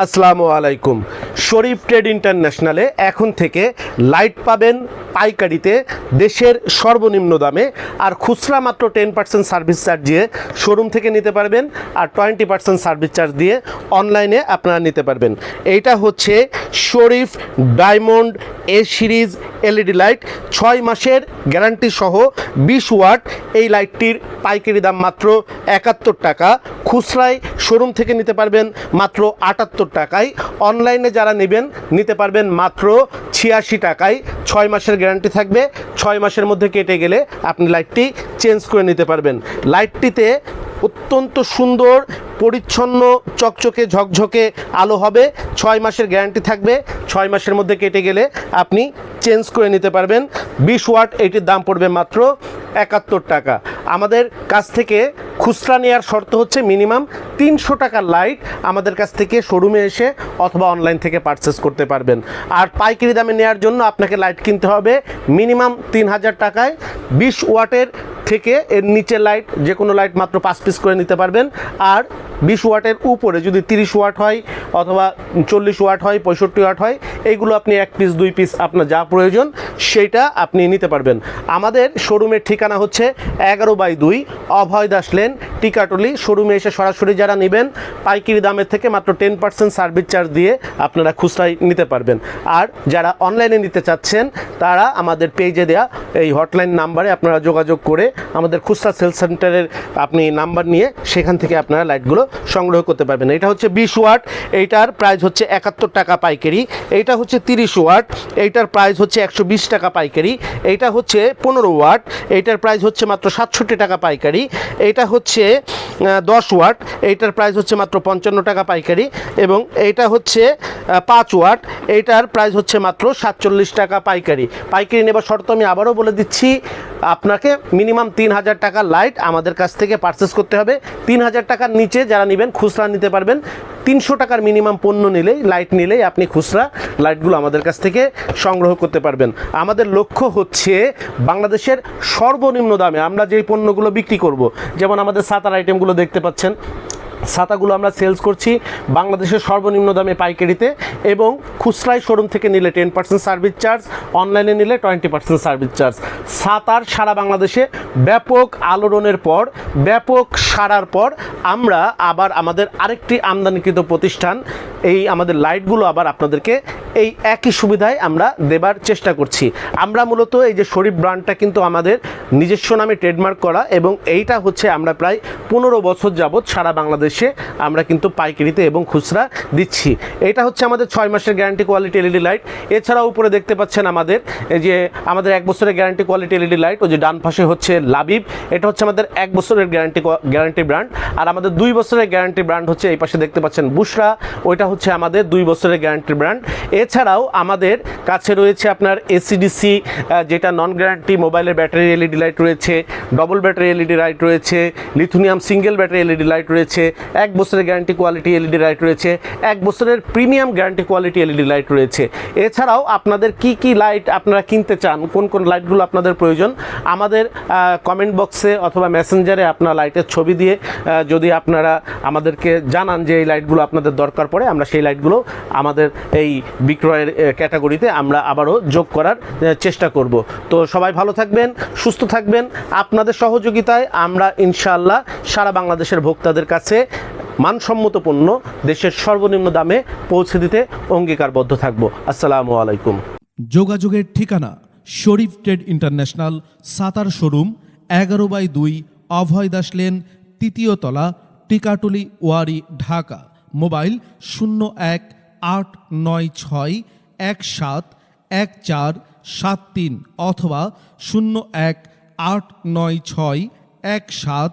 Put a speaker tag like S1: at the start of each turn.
S1: আসসালামু আলাইকুম। শরীফ ট্রেড ইন্টারন্যাশনালে এখন থেকে লাইট পাবেন পাইকারিতে দেশের সর্বনিম্ন দামে, আর খুচরা মাত্র টেন পার্সেন্ট সার্ভিস চার্জ দিয়ে শোরুম থেকে নিতে পারবেন, আর টোয়েন্টি পার্সেন্ট সার্ভিস চার্জ দিয়ে অনলাইনে আপনারা নিতে পারবেন। এইটা হচ্ছে Sharif diamond A series LED light. ছয় মাসের গ্যারান্টি সহ বিশ ওয়াট এই লাইটটির পাইকারি দাম মাত্র একাত্তর টাকা। খুচরায় শোরুম থেকে নিতে পারবেন মাত্র আটাত্তর টাকায় অনলাইনে যারা নেবেন, নিতে পারবেন মাত্র ছিয়াশি টাকায়। ছয় মাসের গ্যারান্টি থাকবে, ছয় মাসের মধ্যে কেটে গেলে আপনি লাইটটি চেঞ্জ করে নিতে পারবেন। লাইটটিতে অত্যন্ত সুন্দর, পরিচ্ছন্ন, চকচকে, ঝকঝকে আলো হবে। ছয় মাসের গ্যারান্টি থাকবে, ছয় মাসের মধ্যে কেটে গেলে আপনি চেঞ্জ করে নিতে পারবেন। বিশ ওয়াট এটির দাম পড়বে মাত্র একাত্তর টাকা। আমাদের কাছ থেকে খুচরা নেওয়ার শর্ত হচ্ছে মিনিমাম তিনশো টাকার লাইট আমাদের কাছ থেকে শোরুমে এসে অথবা অনলাইন থেকে পারচেস করতে পারবেন। আর পাইকারি দামে নেওয়ার জন্য আপনাকে লাইট কিনতে হবে মিনিমাম তিন হাজার টাকায়। বিশ ওয়াটের থেকে এর নিচে লাইট, যে কোনো লাইট মাত্র পাঁচ পিস করে নিতে পারবেন। আর বিশ ওয়াটের উপরে যদি তিরিশ ওয়াট হয় অথবা চল্লিশ ওয়াট হয়, পঁয়ষট্টি ওয়াট হয় এইগুলো আপনি এক পিস দুই পিস আপনার যা প্রয়োজন সেইটা আপনি নিতে পারবেন। আমাদের শোরুমের ঠিকানা হচ্ছে এগারো বাই দুই অভয় দাস লেন টিকাটলি। শোরুমে এসে সরাসরি যারা নেবেন, পাইকারি দামের থেকে মাত্র টেন পার্সেন্ট সার্ভিস চার্জ দিয়ে আপনারা খুচরাই নিতে পারবেন। আর যারা অনলাইনে নিতে চাচ্ছেন, তারা আমাদের পেজে দেয়া এই হটলাইন নাম্বারে আপনারা যোগাযোগ করে আমাদের খুচরা সেল সেন্টারের আপনি নাম্বার নিয়ে সেখান থেকে আপনারা লাইটগুলো সংগ্রহ করতে পারবেন। এটা হচ্ছে বিশ ওয়াট, এইটার প্রাইস হচ্ছে একাত্তর টাকা পাইকারি। এইটা হচ্ছে তিরিশ ওয়াট, এইটার প্রাইস হচ্ছে একশো বিশ টাকা পাইকারি, এইটা হচ্ছে পনেরো ওয়াট, এইটার প্রাইস হচ্ছে মাত্র সাতষট্টি টাকা পাইকারি, এইটা হচ্ছে দশ ওয়াট, এইটার প্রাইস হচ্ছে মাত্র পঞ্চান্ন টাকা পাইকারি এবং এইটা হচ্ছে পাঁচ ওয়াট, এইটার প্রাইস হচ্ছে মাত্র সাতচল্লিশ টাকা পাইকারি। পাইকারি নেবার শর্ত আমি আবারও বলে দিচ্ছি, আপনাকে মিনিমাম তিন হাজার টাকা লাইট আমাদের কাছ থেকে পারচেস করতে হবে। তিন হাজার টাকার নিচে যারা নেবেন, খুচরা নিতে পারবেন। তিনশো টাকার মিনিমাম পণ্য নিলেই লাইট নিলেই আপনি খুচরা লাইটগুলো আমাদের কাছ থেকে সংগ্রহ করতে পারবেন। আমাদের লক্ষ্য হচ্ছে বাংলাদেশের সর্বনিম্ন দামে আমরা যেই পণ্যগুলো বিক্রি করব, যেমন আমাদের সাতার আইটেমগুলো দেখতে পাচ্ছেন ছাতাগুলো আমরা সেলস করছি বাংলাদেশের সর্বনিম্ন দামে পাইকারিতে এবং খুচরাই শোরুম থেকে নিলে টেন পার্সেন্ট সার্ভিস চার্জ অনলাইনে নিলে টোয়েন্টি পার্সেন্ট সার্ভিস চার্জ ছাতার সারা বাংলাদেশে ব্যাপক আলোড়নের পর, ব্যাপক সারার পর আমরা আবার আমাদের আরেকটি আমদানিকৃত প্রতিষ্ঠান, এই আমাদের লাইটগুলো আবার আপনাদেরকে এই একই সুবিধায় আমরা দেবার চেষ্টা করছি। আমরা মূলত এই যে শরীফ ব্র্যান্ডটা কিন্তু আমাদের নিজস্ব নামে ট্রেডমার্ক করা এবং এইটা হচ্ছে আমরা প্রায় পনেরো বছর যাবৎ সারা বাংলাদেশে আমরা কিন্তু পাইকারিতে এবং খুচরা দিচ্ছি। এটা হচ্ছে আমাদের ছয় মাসের গ্যারান্টি কোয়ালিটি এলইডি লাইট এছাড়াও উপরে দেখতে পাচ্ছেন আমাদের যে আমাদের এক বছরের গ্যারান্টি কোয়ালিটি এলইডি লাইট ওই যে ডান পাশে হচ্ছে লাবিব। এটা হচ্ছে আমাদের এক বছরের গ্যারান্টি গ্যারান্টি ব্র্যান্ড আর আমাদের দুই বছরের গ্যারান্টি ব্র্যান্ড হচ্ছে এই পাশে দেখতে পাচ্ছেন বুশরা ওইটা হচ্ছে আমাদের দুই বছরের গ্যারান্টি ব্র্যান্ড এছাড়াও আমাদের কাছে রয়েছে আপনার এসিডিসি যেটা নন গ্যারান্টি মোবাইলের ব্যাটারি এলইডি লাইট রয়েছে ডবল ব্যাটারি এলইডি লাইট রয়েছে lithium single battery LED light রয়েছে এক বছরের গ্যারান্টি কোয়ালিটি এলইডি লাইট রয়েছে, এক বছরের premium guarantee quality LED light রয়েছে। এছাড়াও আপনাদের কি কি লাইট আপনারা কিনতে চান, কোন কোন লাইটগুলো আপনাদের প্রয়োজন, আমাদের কমেন্ট বক্সে অথবা মেসেঞ্জারে আপনার লাইটের ছবি দিয়ে যদি আপনারা আমাদেরকে জানান যে এই লাইটগুলো আপনাদের দরকার পড়ে, আমরা সেই লাইটগুলো আমাদের এই বিক্রয়ের ক্যাটাগরিতে আমরা আবারও যোগ করার চেষ্টা করব। তো সবাই ভালো থাকবেন, সুস্থ থাকবেন। আপনাদের সহযোগিতায় আমরা ইনশাআল্লাহ সারা বাংলাদেশের ভোক্তাদের কাছে মানসম্মত পণ্য দেশের সর্বনিম্ন দামে পৌঁছে দিতে অঙ্গীকারবদ্ধ থাকব। আসসালামু আলাইকুম।
S2: যোগাযোগের ঠিকানা Sharif trade international, Sattar showroom, এগারো বাই দুই, অভয় দাস লেন, তৃতীয় তলা, টিকাটুলি, ওয়ারি, ঢাকা। মোবাইল শূন্য এক আট নয় ছয় এক সাত এক চার সাত তিন অথবা শূন্য এক আট নয় ছয় এক সাত